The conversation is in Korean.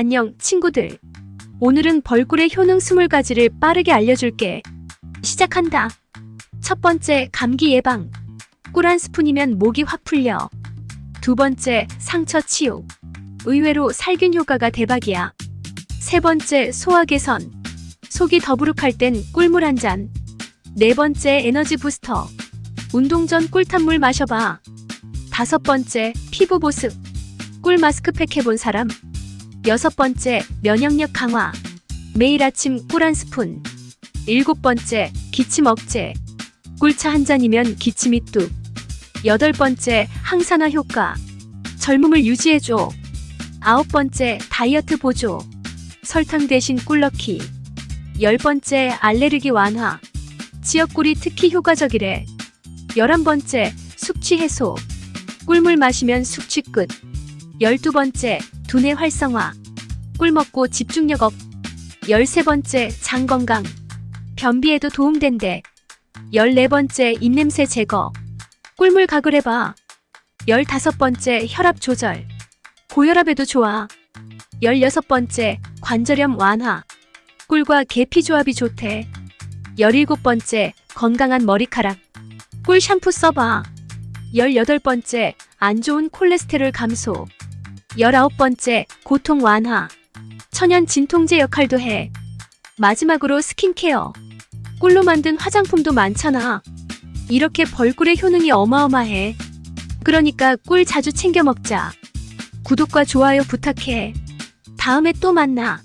안녕, 친구들. 오늘은 벌꿀의 효능 20가지를 빠르게 알려줄게. 시작한다. 첫 번째, 감기 예방. 꿀 한 스푼이면 목이 확 풀려. 두 번째, 상처 치유. 의외로 살균 효과가 대박이야. 세 번째, 소화 개선. 속이 더부룩할 땐 꿀물 한 잔. 네 번째, 에너지 부스터. 운동 전 꿀탄물 마셔봐. 다섯 번째, 피부 보습. 꿀 마스크팩 해본 사람? 여섯 번째, 면역력 강화. 매일 아침 꿀 한 스푼. 일곱 번째, 기침 억제. 꿀차 한 잔이면 기침이 뚝. 여덟 번째, 항산화 효과. 젊음을 유지해줘. 아홉 번째, 다이어트 보조. 설탕 대신 꿀 넣기. 열 번째, 알레르기 완화. 지역꿀이 특히 효과적이래. 열한 번째, 숙취 해소. 꿀물 마시면 숙취 끝. 열두 번째, 두뇌 활성화. 꿀 먹고 집중력 업. 열세 번째, 장 건강. 변비에도 도움된대. 열네 번째, 입냄새 제거. 꿀물 각을 해봐. 열다섯 번째, 혈압 조절. 고혈압에도 좋아. 열여섯 번째, 관절염 완화. 꿀과 계피 조합이 좋대. 열일곱 번째, 건강한 머리카락. 꿀 샴푸 써봐. 열여덟 번째, 안 좋은 콜레스테롤 감소. 열아홉 번째, 고통 완화. 천연 진통제 역할도 해. 마지막으로 스킨케어. 꿀로 만든 화장품도 많잖아. 이렇게 벌꿀의 효능이 어마어마해. 그러니까 꿀 자주 챙겨 먹자. 구독과 좋아요 부탁해. 다음에 또 만나.